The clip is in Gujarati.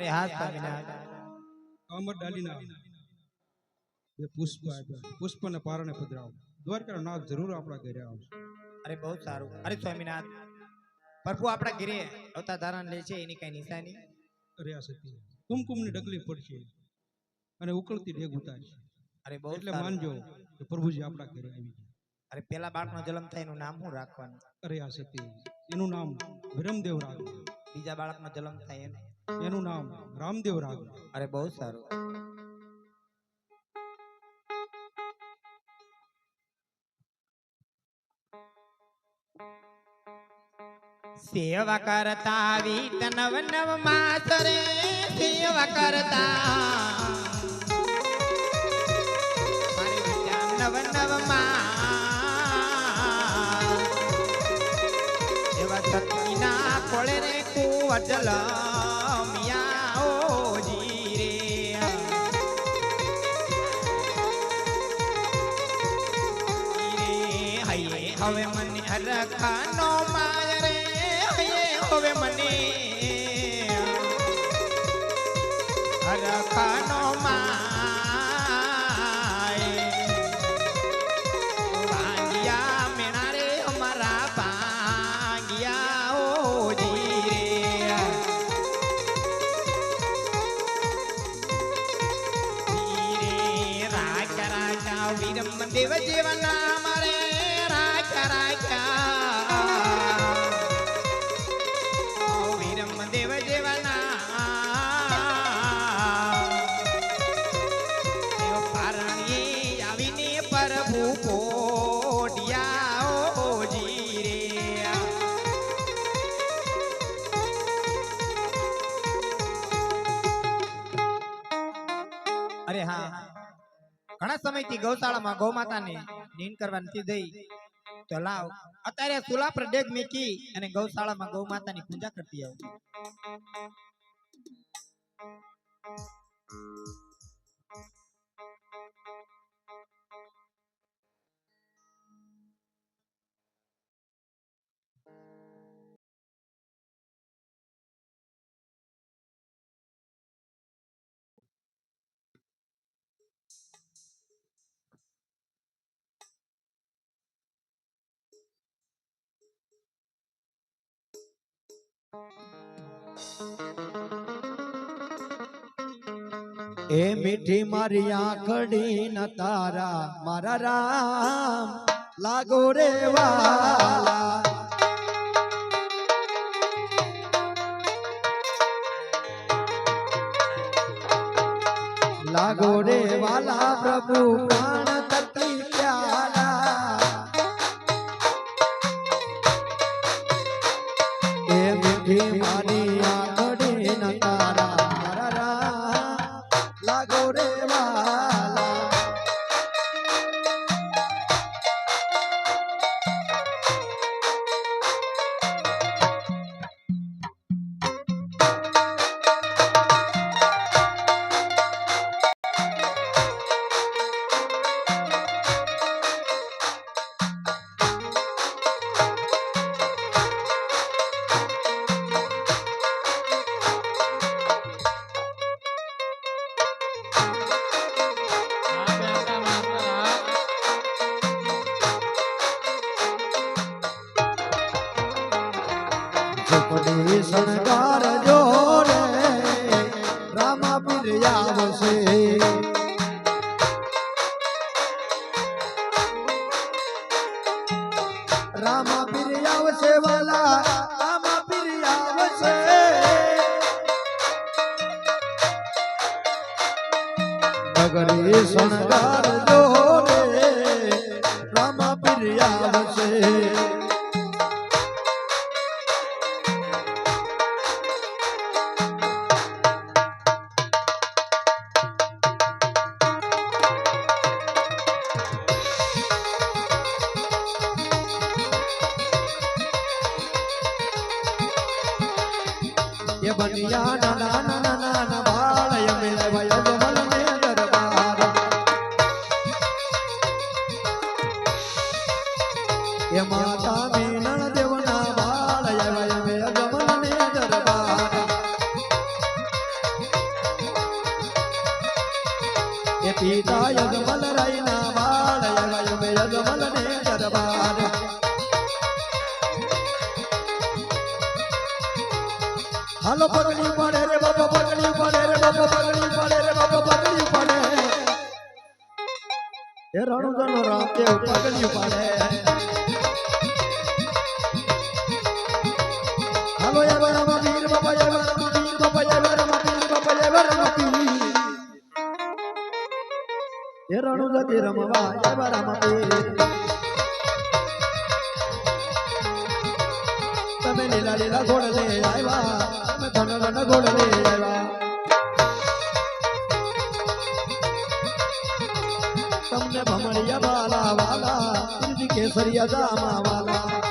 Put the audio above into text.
અરે હાથ સ્વામિનાથ કામર ડાલીના બે પુષ્પ આપ્યા પુષ્પને પારણે પધરાવો દ્વારકા નાથ જરૂર આપણા ઘરે આવશે અરે બહુ સારું અરે સ્વામિનાથ પ્રભુ આપણા ઘરે અવતા ધારણ લે છે એની કઈ નિશાની અરે આ સતી કુમકુમની ડગલી પડશે અને ઉકળતી ડેગ ઉતારશે અરે બહુ એટલે માનજો કે પ્રભુજી આપણા ઘરે આવી ગયા. અરે પેલા બાળકનો જન્મ થાય એનું નામ શું રાખવાનું? અરે આ સતી એનું નામ વિરમદેવ રાગ બીજા બાળકનો જન્મ થાય એનું? એનું નામ રામદેવ રાગ. અરે, બહુ સારું. સેવા કરતા વીત નવ નવ માસ રે સેવા કરતા. નવ નવમાં એવા સતીના કોળે રે કુવટલ હવે મને હરખાનો માય રે હવે મને હરખાનો દેવ જીવન મારે રાખ્યા રાખ્યા. વીરમ દેવ જેવા નામ દેવ પારણીએ આવીને પ્રભુ કોડિયા ઓજી રે અરે હા. ઘણા સમયથી ગૌશાળામાં ગૌ માતાને નીન કરવા નથી દઈ. તો લાવ, અત્યારે સુલા પર ડેગ મીકી અને ગૌશાળામાં ગૌ માતાની પૂજા કરતી આવ. એ મીઠી મારી આંખડી ન તારા, મારા રામ લાગો રે વાલા. લાગો રે વાલા પ્રભુ, પ્રાણ એ મીઠી ઝૂંપડી સંસ્કાર જો રે રામા પીર આવશે. રામા પીર આવશે વાલા, રામા પીર આવશે. નગરી શણગાર જો રે રામા પીર આવશે. એ બનિયા નાના નાના નાના બાળ અમે લેવાય જમલ ને દરબાર એ માતા મેનળ દેવના બાળ આવ્યા અમે જમલ ને દરબાર એ પિતા યજમલ ને દરબાર. હાલો પગડી પડે રે બાપા, પગડી પડે રે બાપા, પગડી પડે રે બાપા, પગડી પડે એ રણુદનો રામદેવ પગડી પડે હાલો એ વરમાં વીર બાપા, એ વરમાં વીર બાપા, એ વરમાં વીર બાપા યાર વરમાં વીર. એ રણુદતી રમવા યાર વરમાં વીર. લીલા લીલા ઘોડ લે આવ્યા તમે ધન ધન ઘોડ લે આવ્યા તમને ભમરિયા વાલા વાલા કેસરિયા જામા વાલા.